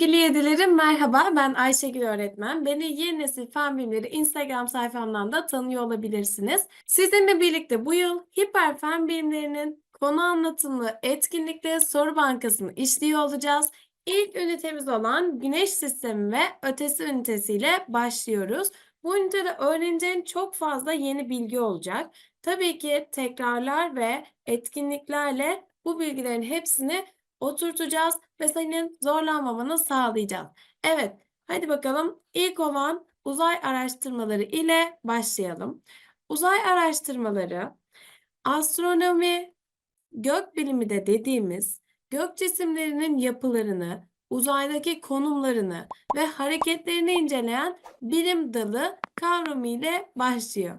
Sevgili yedilerim merhaba ben Ayşegül öğretmen. Beni Yeni Nesil Fen Bilimleri Instagram sayfamdan da tanıyor olabilirsiniz. Sizinle birlikte bu yıl hiper fen bilimlerinin konu anlatımlı etkinlikte soru bankasını işliyor olacağız. İlk ünitemiz olan Güneş Sistemi ve ötesi ünitesiyle başlıyoruz. Bu ünitede öğreneceğin çok fazla yeni bilgi olacak. Tabii ki tekrarlar ve etkinliklerle bu bilgilerin hepsini oturtacağız ve senin zorlanmamanı sağlayacağız. Evet, hadi bakalım ilk olan uzay araştırmaları ile başlayalım. Uzay araştırmaları, astronomi, gökbilimi de dediğimiz gök cisimlerinin yapılarını, uzaydaki konumlarını ve hareketlerini inceleyen bilim dalı kavramı ile başlıyor.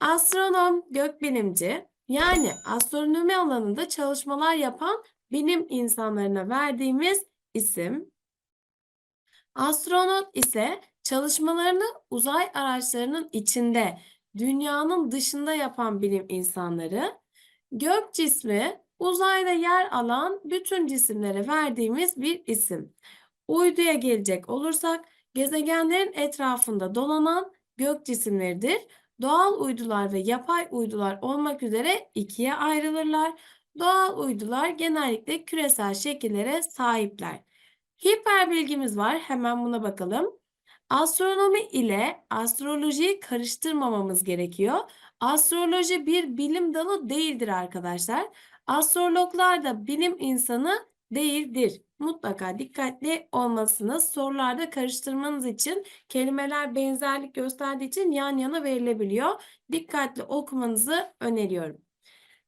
Astronom, gökbilimci yani astronomi alanında çalışmalar yapan bilim insanlarına verdiğimiz isim. Astronot ise çalışmalarını uzay araçlarının içinde, dünyanın dışında yapan bilim insanları. Gök cismi uzayda yer alan bütün cisimlere verdiğimiz bir isim. Uyduya gelecek olursak gezegenlerin etrafında dolanan gök cisimleridir. Doğal uydular ve yapay uydular olmak üzere ikiye ayrılırlar. Doğal uydular genellikle küresel şekillere sahipler. Hiper bilgimiz var. Hemen buna bakalım. Astronomi ile astrolojiyi karıştırmamamız gerekiyor. Astroloji bir bilim dalı değildir arkadaşlar. Astrologlar da bilim insanı değildir. Mutlaka dikkatli olmalısınız. Sorularda karıştırmanız için kelimeler benzerlik gösterdiği için yan yana verilebiliyor. Dikkatli okumanızı öneriyorum.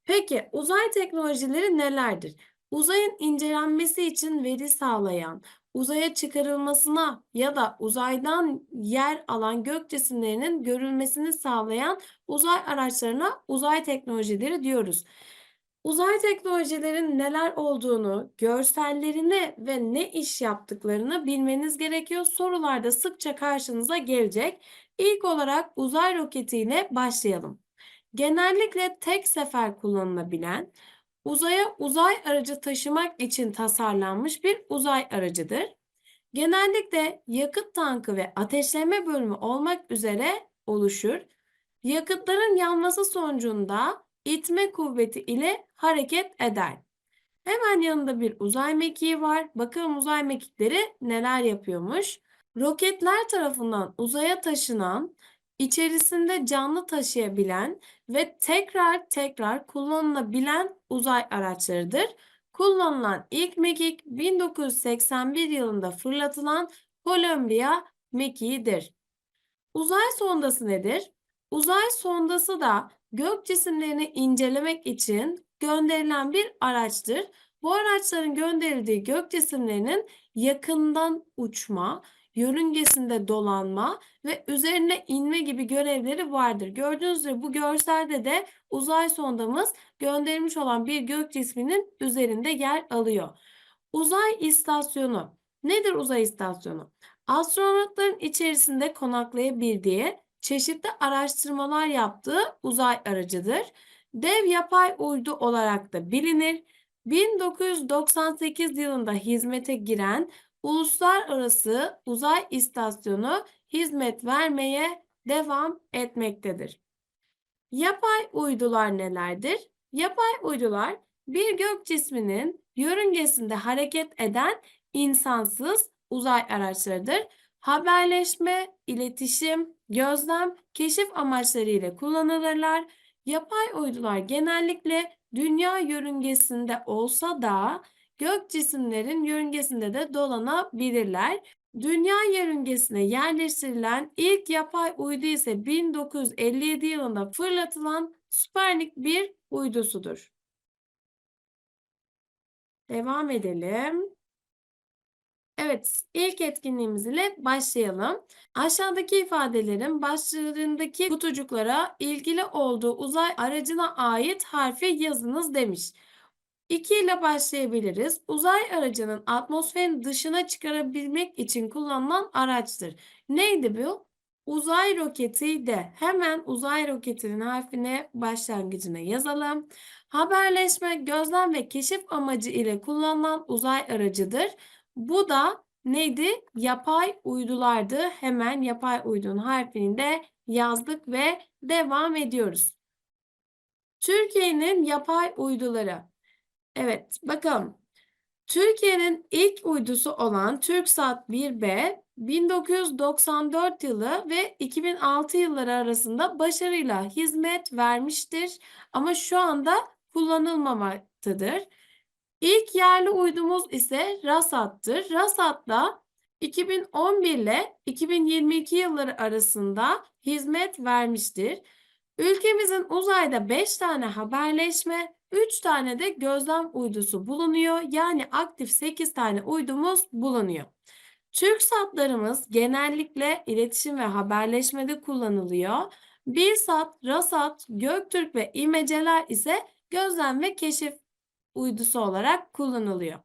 Peki uzay teknolojileri nelerdir? Uzayın incelenmesi için veri sağlayan, uzaya çıkarılmasına ya da uzaydan yer alan gök cisimlerinin görülmesini sağlayan uzay araçlarına uzay teknolojileri diyoruz. Uzay teknolojilerin neler olduğunu, görsellerini ve ne iş yaptıklarını bilmeniz gerekiyor. Sorularda sıkça karşınıza gelecek. İlk olarak uzay roketiyle başlayalım. Genellikle tek sefer kullanılabilen, uzaya uzay aracı taşımak için tasarlanmış bir uzay aracıdır. Genellikle yakıt tankı ve ateşleme bölümü olmak üzere oluşur. Yakıtların yanması sonucunda itme kuvveti ile hareket eder. Hemen yanında bir uzay mekiği var. Bakalım uzay mekikleri neler yapıyormuş. Roketler tarafından uzaya taşınan, içerisinde canlı taşıyabilen ve tekrar tekrar kullanılabilen uzay araçlarıdır. Kullanılan ilk mekik 1981 yılında fırlatılan Columbia mekiğidir. Uzay sondası nedir? Uzay sondası da gök cisimlerini incelemek için gönderilen bir araçtır. Bu araçların gönderildiği gök cisimlerinin yakından uçma, yörüngesinde dolanma ve üzerine inme gibi görevleri vardır. Gördüğünüz üzere bu görselde de uzay sondamız gönderilmiş olan bir gök cisminin üzerinde yer alıyor. Uzay istasyonu. Nedir uzay istasyonu? Astronotların içerisinde konaklayabildiği, çeşitli araştırmalar yaptığı uzay aracıdır. Dev yapay uydu olarak da bilinir. 1998 yılında hizmete giren Uluslararası Uzay İstasyonu hizmet vermeye devam etmektedir. Yapay uydular nelerdir? Yapay uydular bir gök cisminin yörüngesinde hareket eden insansız uzay araçlarıdır. Haberleşme, iletişim, gözlem, keşif amaçları ile kullanılırlar. Yapay uydular genellikle dünya yörüngesinde olsa da gök cisimlerin yörüngesinde de dolanabilirler. Dünya yörüngesine yerleştirilen ilk yapay uydu ise 1957 yılında fırlatılan Sputnik bir uydusudur. Devam edelim. Evet, ilk etkinliğimiz ile başlayalım. Aşağıdaki ifadelerin başlarındaki kutucuklara ilgili olduğu uzay aracına ait harfi yazınız demiş. 2 ile başlayabiliriz. Uzay aracının atmosferin dışına çıkarabilmek için kullanılan araçtır. Neydi bu? Uzay roketi de hemen uzay roketinin harfine başlangıcına yazalım. Haberleşme, gözlem ve keşif amacı ile kullanılan uzay aracıdır. Bu da neydi? Yapay uydulardı. Hemen yapay uydunun harfini de yazdık ve devam ediyoruz. Türkiye'nin yapay uyduları. Evet, bakalım. Türkiye'nin ilk uydusu olan TürkSat 1B 1994 yılı ve 2006 yılları arasında başarıyla hizmet vermiştir ama şu anda kullanılmamaktadır. İlk yerli uydumuz ise Rasat'tır. Rasat'la 2011 ile 2022 yılları arasında hizmet vermiştir. Ülkemizin uzayda 5 tane haberleşme, 3 tane de gözlem uydusu bulunuyor. Yani aktif 8 tane uydumuz bulunuyor. TürkSatlarımız genellikle iletişim ve haberleşmede kullanılıyor. BİRSAT, RASAT, Göktürk ve İmeceler ise gözlem ve keşif uydusu olarak kullanılıyor.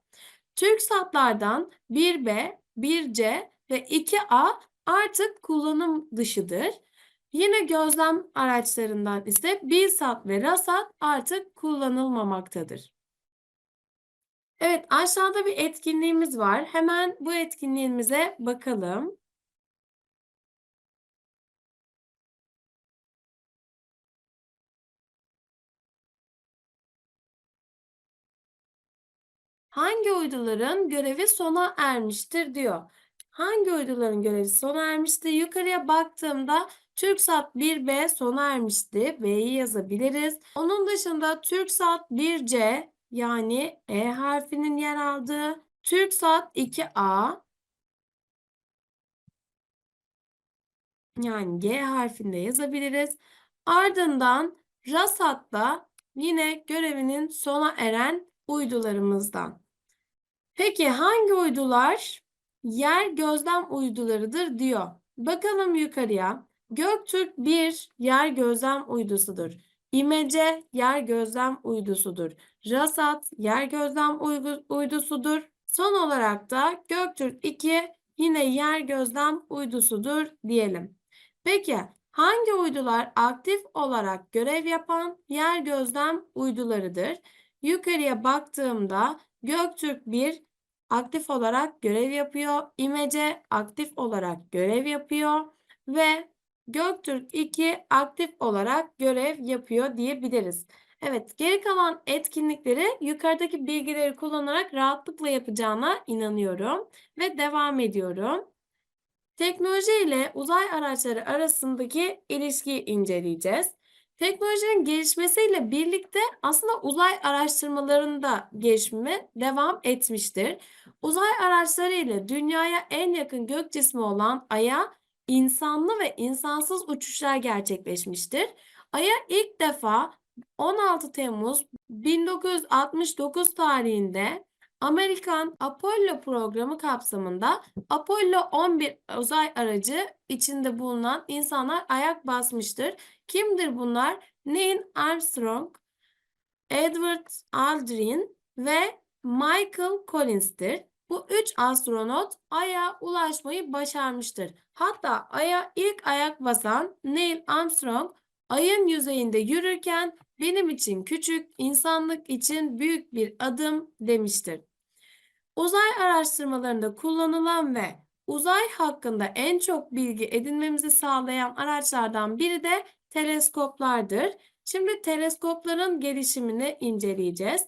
TürkSatlardan 1B, 1C ve 2A artık kullanım dışıdır. Yine gözlem araçlarından ise BİLSAT ve RASAT artık kullanılmamaktadır. Evet, aşağıda bir etkinliğimiz var. Hemen bu etkinliğimize bakalım. Hangi uyduların görevi sona ermiştir diyor. Hangi uyduların görevi sona ermiştir? Yukarıya baktığımda TürkSat 1B sona ermişti. B'yi yazabiliriz. Onun dışında TürkSat 1C yani E harfinin yer aldığı TürkSat 2A yani G harfinde yazabiliriz. Ardından RASAT'ta yine görevinin sona eren uydularımızdan. Peki hangi uydular yer gözlem uydularıdır diyor. Bakalım yukarıya. Göktürk bir yer gözlem uydusudur. İmece yer gözlem uydusudur. Rasat yer gözlem uydusudur. Son olarak da Göktürk 2 yine yer gözlem uydusudur diyelim. Peki hangi uydular aktif olarak görev yapan yer gözlem uydularıdır? Yukarıya baktığımda Göktürk 1 aktif olarak görev yapıyor. İmece aktif olarak görev yapıyor ve Göktürk 2 aktif olarak görev yapıyor diyebiliriz. Evet, geri kalan etkinlikleri yukarıdaki bilgileri kullanarak rahatlıkla yapacağına inanıyorum ve devam ediyorum. Teknoloji ile uzay araçları arasındaki ilişkiyi inceleyeceğiz. Teknolojinin gelişmesiyle birlikte aslında uzay araştırmalarında gelişme devam etmiştir. Uzay araçları ile dünyaya en yakın gök cismi olan Ay'a insanlı ve insansız uçuşlar gerçekleşmiştir. Ay'a ilk defa 16 Temmuz 1969 tarihinde Amerikan Apollo programı kapsamında Apollo 11 uzay aracı içinde bulunan insanlar ayak basmıştır. Kimdir bunlar? Neil Armstrong, Edward Aldrin ve Michael Collins'tir. Bu üç astronot Ay'a ulaşmayı başarmıştır. Hatta Ay'a ilk ayak basan Neil Armstrong Ay'ın yüzeyinde yürürken benim için küçük, insanlık için büyük bir adım demiştir. Uzay araştırmalarında kullanılan ve uzay hakkında en çok bilgi edinmemizi sağlayan araçlardan biri de teleskoplardır. Şimdi teleskopların gelişimini inceleyeceğiz.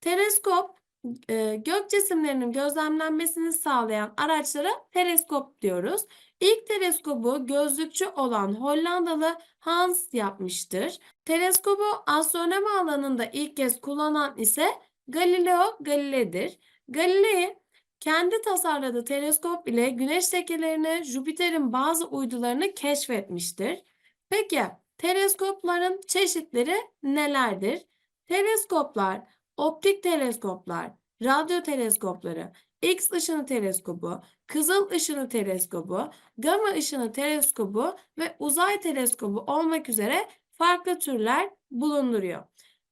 Teleskop e, gök cisimlerinin gözlemlenmesini sağlayan araçlara teleskop diyoruz. İlk teleskobu gözlükçü olan Hollandalı Hans yapmıştır. Teleskobu astronomi alanında ilk kez kullanan ise Galileo Galilei'dir. Galilei kendi tasarladığı teleskop ile güneş lekelerini, Jüpiter'in bazı uydularını keşfetmiştir. Peki teleskopların çeşitleri nelerdir? Teleskoplar, optik teleskoplar, radyo teleskopları, X ışını teleskobu, kızıl ışını teleskobu, gamma ışını teleskobu ve uzay teleskobu olmak üzere farklı türler bulunduruyor.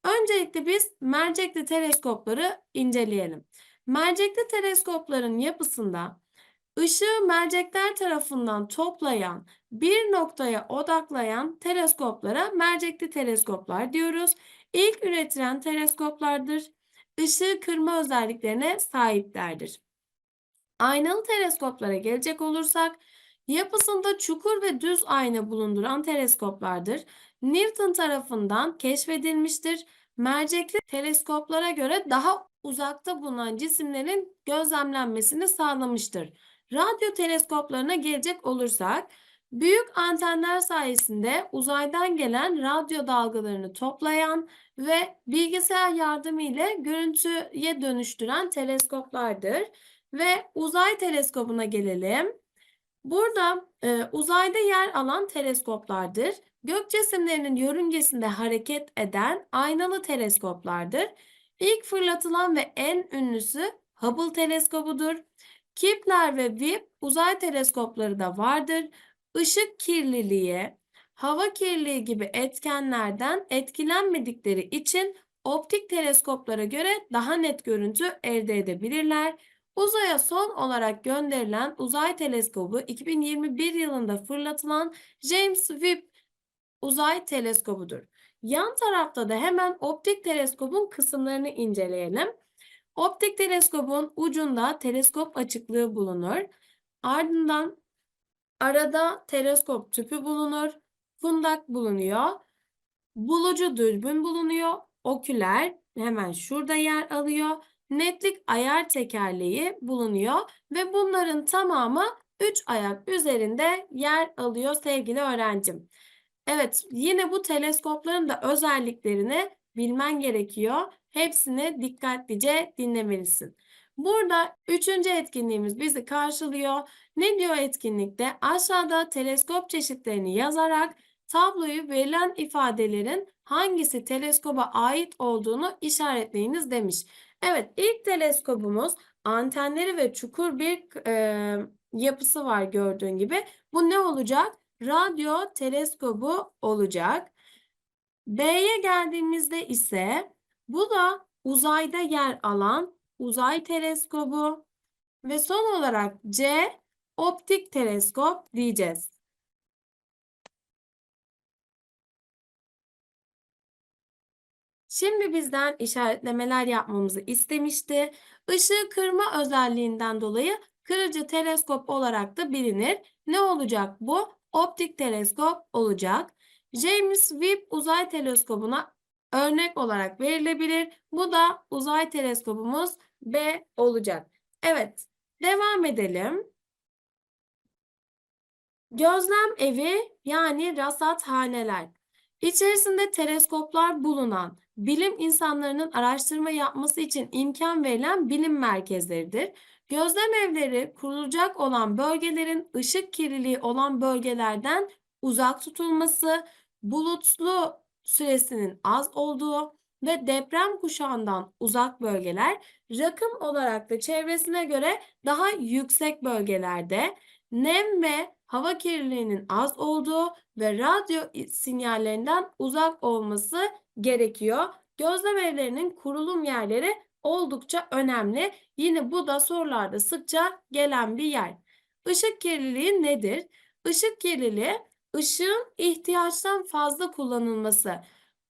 Öncelikle biz mercekli teleskopları inceleyelim. Mercekli teleskopların yapısında ışığı mercekler tarafından toplayan, bir noktaya odaklayan teleskoplara mercekli teleskoplar diyoruz. İlk üretilen teleskoplardır. Işığı kırma özelliklerine sahiplerdir. Aynalı teleskoplara gelecek olursak, yapısında çukur ve düz ayna bulunduran teleskoplardır. Newton tarafından keşfedilmiştir. Mercekli teleskoplara göre daha uzakta bulunan cisimlerin gözlemlenmesini sağlamıştır. Radyo teleskoplarına gelecek olursak, büyük antenler sayesinde uzaydan gelen radyo dalgalarını toplayan ve bilgisayar yardımıyla görüntüye dönüştüren teleskoplardır. Ve uzay teleskopuna gelelim. Burada e, uzayda yer alan teleskoplardır. Gök cisimlerinin yörüngesinde hareket eden aynalı teleskoplardır. İlk fırlatılan ve en ünlüsü Hubble teleskobudur. Kepler ve Webb uzay teleskopları da vardır. Işık kirliliği, hava kirliliği gibi etkenlerden etkilenmedikleri için optik teleskoplara göre daha net görüntü elde edebilirler. Uzaya son olarak gönderilen uzay teleskobu 2021 yılında fırlatılan James Webb Uzay Teleskobudur. Yan tarafta da hemen optik teleskobun kısımlarını inceleyelim. Optik teleskobun ucunda teleskop açıklığı bulunur. Ardından arada teleskop tüpü bulunur. Fundak bulunuyor. Bulucu dürbün bulunuyor. Oküler hemen şurada yer alıyor. Netlik ayar tekerleği bulunuyor ve bunların tamamı 3 ayak üzerinde yer alıyor sevgili öğrencim. Evet, yine bu teleskopların da özelliklerini bilmen gerekiyor. Hepsini dikkatlice dinlemelisin. Burada üçüncü etkinliğimiz bizi karşılıyor. Ne diyor etkinlikte? Aşağıda teleskop çeşitlerini yazarak tabloyu verilen ifadelerin hangisi teleskoba ait olduğunu işaretleyiniz demiş. Evet, ilk teleskobumuz antenleri ve çukur bir e, yapısı var gördüğün gibi. Bu ne olacak? Radyo teleskobu olacak. B'ye geldiğimizde ise bu da uzayda yer alan uzay teleskobu ve son olarak C optik teleskop diyeceğiz. Şimdi bizden işaretlemeler yapmamızı istemişti. Işığı kırma özelliğinden dolayı kırıcı teleskop olarak da bilinir. Ne olacak bu? Optik teleskop olacak. James Webb Uzay Teleskobu'na örnek olarak verilebilir. Bu da uzay teleskobumuz B olacak. Evet, devam edelim. Gözlem evi yani rasathaneler. İçerisinde teleskoplar bulunan, bilim insanlarının araştırma yapması için imkan verilen bilim merkezleridir. Gözlem evleri kurulacak olan bölgelerin ışık kirliliği olan bölgelerden uzak tutulması, bulutlu süresinin az olduğu ve deprem kuşağından uzak bölgeler, rakım olarak da çevresine göre daha yüksek bölgelerde, nem ve hava kirliliğinin az olduğu ve radyo sinyallerinden uzak olması gerekiyor. Gözlem evlerinin kurulum yerleri oldukça önemli. Yine bu da sorularda sıkça gelen bir yer. Işık kirliliği nedir? Işık kirliliği ışığın ihtiyaçtan fazla kullanılması,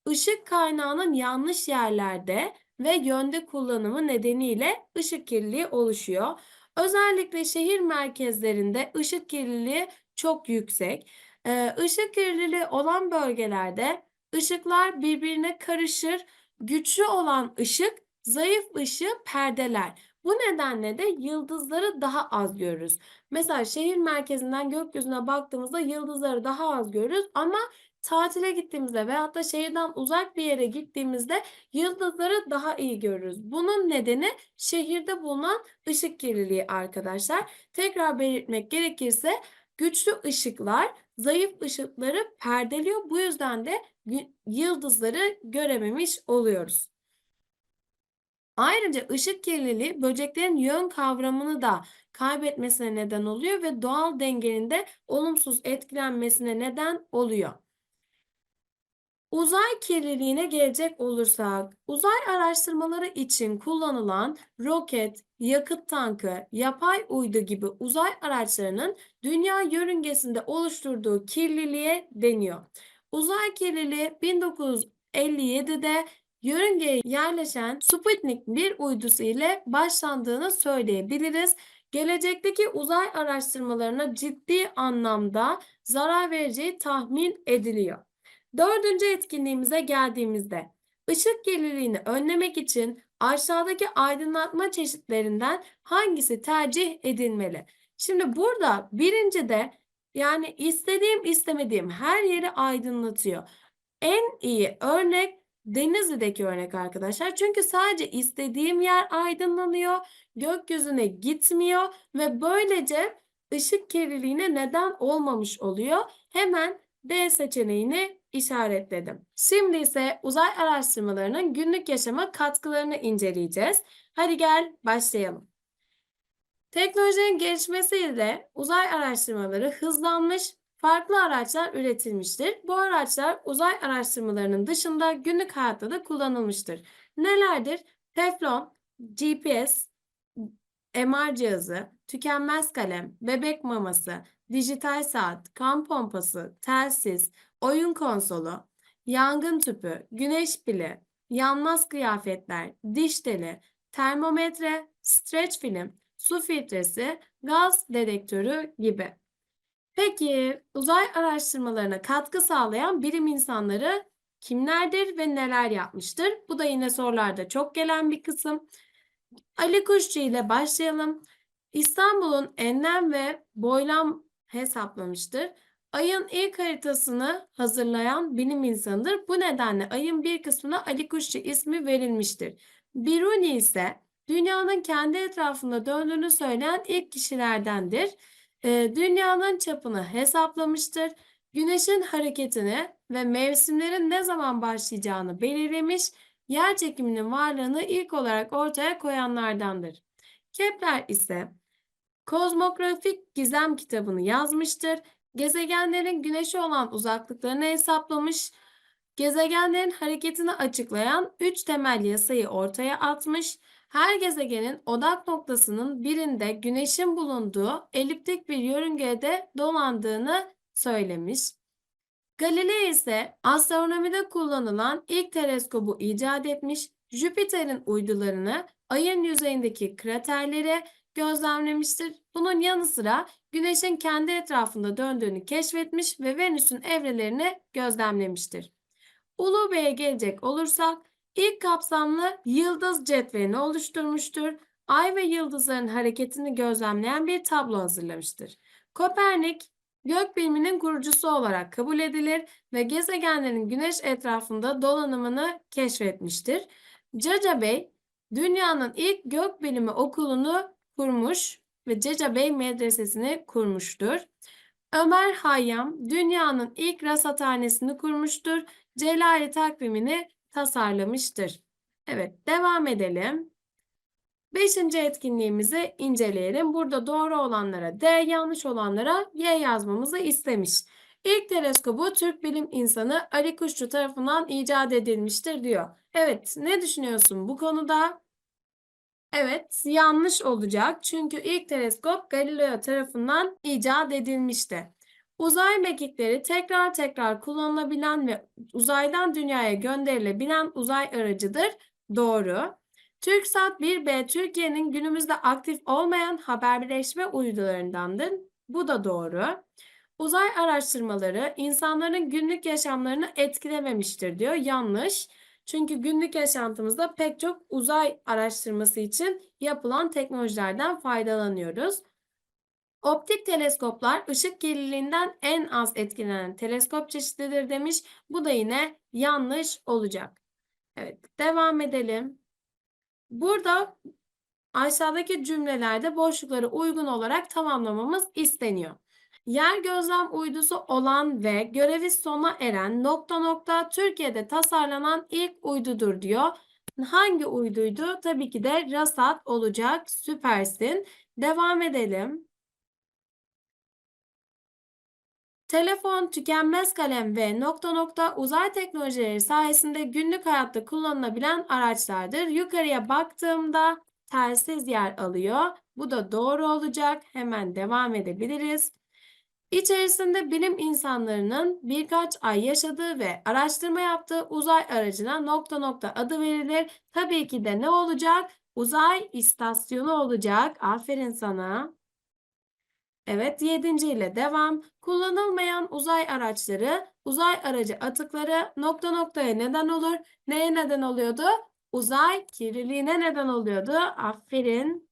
ışık kaynağının yanlış yerlerde ve yönde kullanımı nedeniyle ışık kirliliği oluşuyor. Özellikle şehir merkezlerinde ışık kirliliği çok yüksek. Ee, ışık kirliliği olan bölgelerde ışıklar birbirine karışır. Güçlü olan ışık zayıf ışığı perdeler. Bu nedenle de yıldızları daha az görürüz. Mesela şehir merkezinden gökyüzüne baktığımızda yıldızları daha az görürüz ama tatile gittiğimizde veyahut da şehirden uzak bir yere gittiğimizde yıldızları daha iyi görürüz. Bunun nedeni şehirde bulunan ışık kirliliği arkadaşlar. Tekrar belirtmek gerekirse güçlü ışıklar zayıf ışıkları perdeliyor. Bu yüzden de yıldızları görememiş oluyoruz. Ayrıca ışık kirliliği böceklerin yön kavramını da kaybetmesine neden oluyor ve doğal dengenin de olumsuz etkilenmesine neden oluyor. Uzay kirliliğine gelecek olursak, uzay araştırmaları için kullanılan roket, yakıt tankı, yapay uydu gibi uzay araçlarının dünya yörüngesinde oluşturduğu kirliliğe deniyor. Uzay kirliliği 1957'de yörüngeye yerleşen Sputnik 1 uydusu ile başlandığını söyleyebiliriz. gelecekteki uzay araştırmalarına ciddi anlamda zarar vereceği tahmin ediliyor. Dördüncü etkinliğimize geldiğimizde ışık kirliliğini önlemek için aşağıdaki aydınlatma çeşitlerinden hangisi tercih edilmeli? Şimdi burada birinci de yani istediğim istemediğim her yeri aydınlatıyor. En iyi örnek Denizli'deki örnek arkadaşlar. Çünkü sadece istediğim yer aydınlanıyor, gökyüzüne gitmiyor ve böylece ışık kirliliğine neden olmamış oluyor. Hemen D seçeneğini işaretledim. Şimdi ise uzay araştırmalarının günlük yaşama katkılarını inceleyeceğiz. Hadi gel başlayalım. Teknolojinin gelişmesiyle uzay araştırmaları hızlanmış, farklı araçlar üretilmiştir. Bu araçlar uzay araştırmalarının dışında günlük hayatta da kullanılmıştır. Nelerdir? Teflon, GPS, MR cihazı, tükenmez kalem, bebek maması, dijital saat, kan pompası, telsiz, oyun konsolu, yangın tüpü, güneş pili, yanmaz kıyafetler, diş teli, termometre, streç film, su filtresi, gaz dedektörü gibi. Peki uzay araştırmalarına katkı sağlayan bilim insanları kimlerdir ve neler yapmıştır? Bu da yine sorularda çok gelen bir kısım. Ali Kuşçu ile başlayalım. İstanbul'un enlem ve boylam hesaplamıştır. Ayın ilk haritasını hazırlayan bilim insanıdır. Bu nedenle ayın bir kısmına Ali Kuşçu ismi verilmiştir. Biruni ise dünyanın kendi etrafında döndüğünü söyleyen ilk kişilerdendir. Ee, dünyanın çapını hesaplamıştır. Güneşin hareketini ve mevsimlerin ne zaman başlayacağını belirlemiş, yer çekiminin varlığını ilk olarak ortaya koyanlardandır. Kepler ise kozmografik gizem kitabını yazmıştır. Gezegenlerin güneşe olan uzaklıklarını hesaplamış, gezegenlerin hareketini açıklayan üç temel yasayı ortaya atmış, her gezegenin odak noktasının birinde güneşin bulunduğu eliptik bir yörüngede dolandığını söylemiş. Galileo ise astronomide kullanılan ilk teleskobu icat etmiş, Jüpiter'in uydularını, ayın yüzeyindeki kraterleri gözlemlemiştir. Bunun yanı sıra Güneş'in kendi etrafında döndüğünü keşfetmiş ve Venüs'ün evrelerini gözlemlemiştir. Ulu Bey'e gelecek olursak ilk kapsamlı yıldız cetvelini oluşturmuştur. Ay ve yıldızların hareketini gözlemleyen bir tablo hazırlamıştır. Kopernik gök biliminin kurucusu olarak kabul edilir ve gezegenlerin güneş etrafında dolanımını keşfetmiştir. Caca Bey dünyanın ilk gök bilimi okulunu kurmuş ve Ceca Bey Medresesi'ni kurmuştur. Ömer Hayyam dünyanın ilk rasathanesini kurmuştur. Celali takvimini tasarlamıştır. Evet devam edelim. Beşinci etkinliğimizi inceleyelim. Burada doğru olanlara D, yanlış olanlara Y yazmamızı istemiş. İlk teleskobu Türk bilim insanı Ali Kuşçu tarafından icat edilmiştir diyor. Evet, ne düşünüyorsun bu konuda? Evet, yanlış olacak. Çünkü ilk teleskop Galileo tarafından icat edilmişti. Uzay mekikleri tekrar tekrar kullanılabilen ve uzaydan dünyaya gönderilebilen uzay aracıdır. Doğru. TürkSat 1B Türkiye'nin günümüzde aktif olmayan haberleşme uydularındandır. Bu da doğru. Uzay araştırmaları insanların günlük yaşamlarını etkilememiştir diyor. Yanlış. Çünkü günlük yaşantımızda pek çok uzay araştırması için yapılan teknolojilerden faydalanıyoruz. Optik teleskoplar ışık kirliliğinden en az etkilenen teleskop çeşididir demiş. Bu da yine yanlış olacak. Evet, devam edelim. Burada aşağıdaki cümlelerde boşlukları uygun olarak tamamlamamız isteniyor. Yer gözlem uydusu olan ve görevi sona eren nokta nokta Türkiye'de tasarlanan ilk uydudur diyor. Hangi uyduydu? Tabii ki de RASAT olacak. Süpersin. Devam edelim. Telefon, tükenmez kalem ve nokta nokta uzay teknolojileri sayesinde günlük hayatta kullanılabilen araçlardır. Yukarıya baktığımda telsiz yer alıyor. Bu da doğru olacak. Hemen devam edebiliriz. İçerisinde bilim insanlarının birkaç ay yaşadığı ve araştırma yaptığı uzay aracına nokta nokta adı verilir. Tabii ki de ne olacak? uzay istasyonu olacak. Aferin sana. Evet, 7. ile devam. Kullanılmayan uzay araçları, uzay aracı atıkları nokta noktaya neden olur. Neye neden oluyordu? Uzay kirliliğine neden oluyordu. Aferin.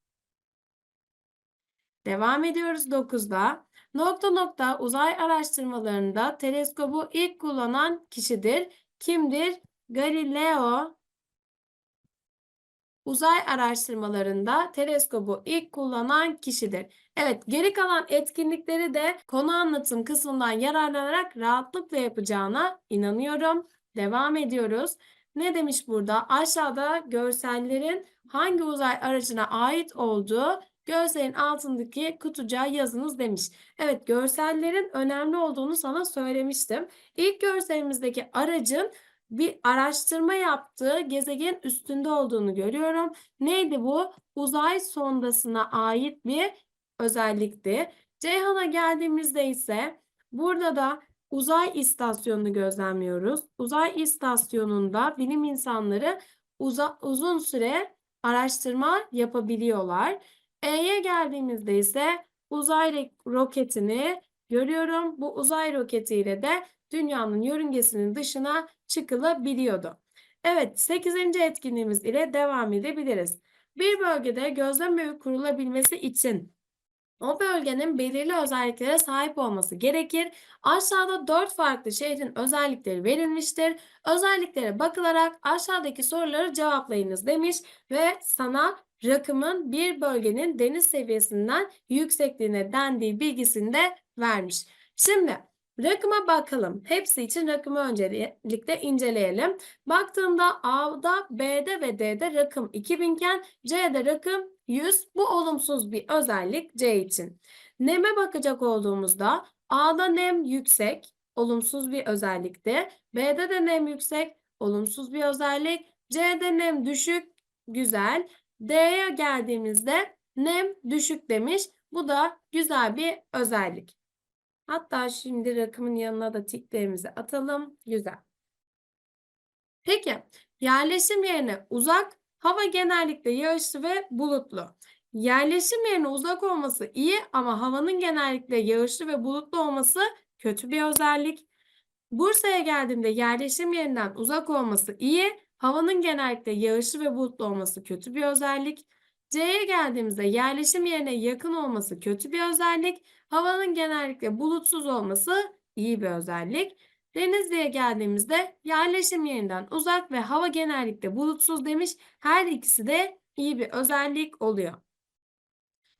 Devam ediyoruz 9'da. Nokta nokta uzay araştırmalarında teleskobu ilk kullanan kişidir. Kimdir? Galileo. Uzay araştırmalarında teleskobu ilk kullanan kişidir. Evet, geri kalan etkinlikleri de konu anlatım kısmından yararlanarak rahatlıkla yapacağına inanıyorum. Devam ediyoruz. Ne demiş burada? Aşağıda görsellerin hangi uzay aracına ait olduğu görselin altındaki kutucuğa yazınız demiş. Evet, görsellerin önemli olduğunu sana söylemiştim. İlk görselimizdeki aracın bir araştırma yaptığı gezegen üstünde olduğunu görüyorum. Neydi bu? Uzay sondasına ait bir özellikti. Ceyhan'a geldiğimizde ise burada da uzay istasyonunu gözlemliyoruz. Uzay istasyonunda bilim insanları uza, uzun süre araştırma yapabiliyorlar. E'ye geldiğimizde ise uzay roketini görüyorum. Bu uzay roketiyle de dünyanın yörüngesinin dışına çıkılabiliyordu. Evet, 8. etkinliğimiz ile devam edebiliriz. Bir bölgede gözlem evi kurulabilmesi için o bölgenin belirli özelliklere sahip olması gerekir. Aşağıda 4 farklı şehrin özellikleri verilmiştir. Özelliklere bakılarak aşağıdaki soruları cevaplayınız demiş ve sana rakımın bir bölgenin deniz seviyesinden yüksekliğine dendiği bilgisini de vermiş. Şimdi Rakıma bakalım. Hepsi için rakımı öncelikle inceleyelim. Baktığımda A'da, B'de ve D'de rakım 2000 iken C'de rakım 100. Bu olumsuz bir özellik C için. Neme bakacak olduğumuzda A'da nem yüksek, olumsuz bir özellikti. B'de de nem yüksek, olumsuz bir özellik. C'de nem düşük, güzel. D'ye geldiğimizde nem düşük demiş. Bu da güzel bir özellik. Hatta şimdi rakamın yanına da tiklerimizi atalım. Güzel. Peki yerleşim yerine uzak hava genellikle yağışlı ve bulutlu. Yerleşim yerine uzak olması iyi ama havanın genellikle yağışlı ve bulutlu olması kötü bir özellik. Bursa'ya geldiğimde yerleşim yerinden uzak olması iyi, havanın genellikle yağışlı ve bulutlu olması kötü bir özellik. C'ye geldiğimizde yerleşim yerine yakın olması kötü bir özellik. Havanın genellikle bulutsuz olması iyi bir özellik. Denizli'ye geldiğimizde yerleşim yerinden uzak ve hava genellikle bulutsuz demiş. Her ikisi de iyi bir özellik oluyor.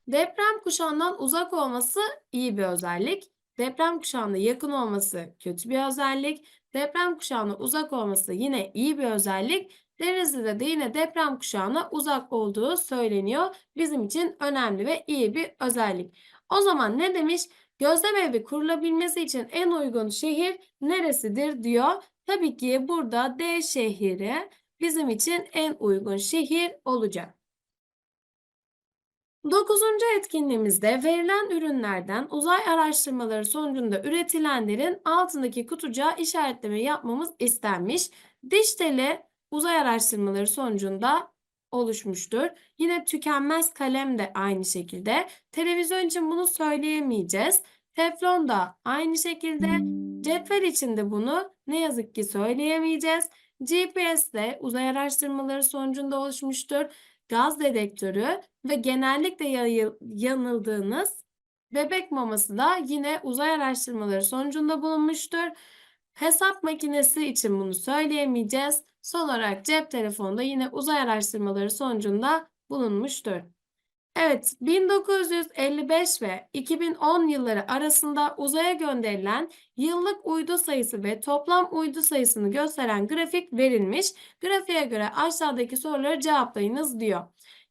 Deprem kuşağından uzak olması iyi bir özellik. Deprem kuşağına yakın olması kötü bir özellik. Deprem kuşağına uzak olması yine iyi bir özellik. Denizli'de de yine deprem kuşağına uzak olduğu söyleniyor. Bizim için önemli ve iyi bir özellik. O zaman ne demiş? Gözlem evi kurulabilmesi için en uygun şehir neresidir diyor. Tabii ki burada D şehri bizim için en uygun şehir olacak. Dokuzuncu etkinliğimizde verilen ürünlerden uzay araştırmaları sonucunda üretilenlerin altındaki kutucuğa işaretleme yapmamız istenmiş. Diş teli uzay araştırmaları sonucunda oluşmuştur. Yine tükenmez kalem de aynı şekilde. Televizyon için bunu söyleyemeyeceğiz. Teflon da aynı şekilde. Cetvel için de bunu ne yazık ki söyleyemeyeceğiz. GPS de uzay araştırmaları sonucunda oluşmuştur. Gaz dedektörü ve genellikle yanıldığınız bebek maması da yine uzay araştırmaları sonucunda bulunmuştur. Hesap makinesi için bunu söyleyemeyeceğiz. Son olarak cep telefonu da yine uzay araştırmaları sonucunda bulunmuştur. Evet, 1955 ve 2010 yılları arasında uzaya gönderilen yıllık uydu sayısı ve toplam uydu sayısını gösteren grafik verilmiş. Grafiğe göre aşağıdaki soruları cevaplayınız diyor.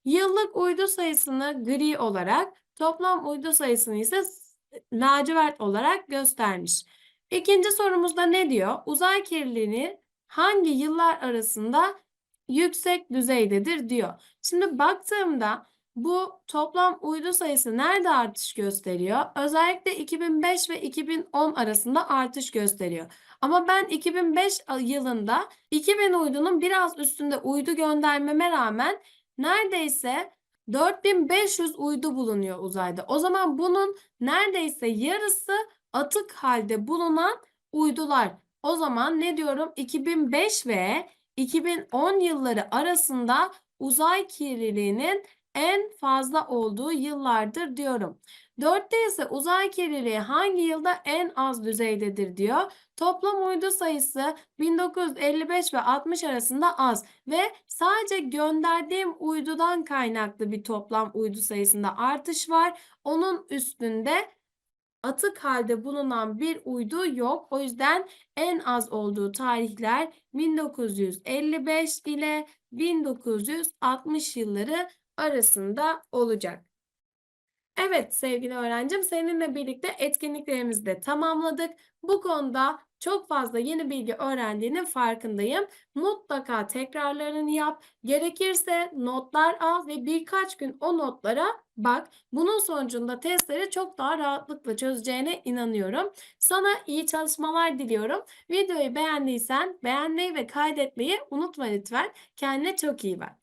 Yıllık uydu sayısını gri olarak, toplam uydu sayısını ise lacivert olarak göstermiş. İkinci sorumuzda ne diyor? Uzay kirliliğini hangi yıllar arasında yüksek düzeydedir diyor. Şimdi baktığımda bu toplam uydu sayısı nerede artış gösteriyor? Özellikle 2005 ve 2010 arasında artış gösteriyor. Ama ben 2005 yılında 2000 uydunun biraz üstünde uydu göndermeme rağmen neredeyse 4500 uydu bulunuyor uzayda. O zaman bunun neredeyse yarısı atık halde bulunan uydular. O zaman ne diyorum? 2005 ve 2010 yılları arasında uzay kirliliğinin en fazla olduğu yıllardır diyorum. Dörtte ise uzay kirliliği hangi yılda en az düzeydedir diyor. Toplam uydu sayısı 1955 ve 60 arasında az ve sadece gönderdiğim uydudan kaynaklı bir toplam uydu sayısında artış var. Onun üstünde atık halde bulunan bir uydu yok. O yüzden en az olduğu tarihler 1955 ile 1960 yılları arasında olacak. Evet sevgili öğrencim seninle birlikte etkinliklerimizi de tamamladık. Bu konuda çok fazla yeni bilgi öğrendiğinin farkındayım. Mutlaka tekrarlarını yap. Gerekirse notlar al ve birkaç gün o notlara bak. Bunun sonucunda testleri çok daha rahatlıkla çözeceğine inanıyorum. Sana iyi çalışmalar diliyorum. Videoyu beğendiysen beğenmeyi ve kaydetmeyi unutma lütfen. Kendine çok iyi bak.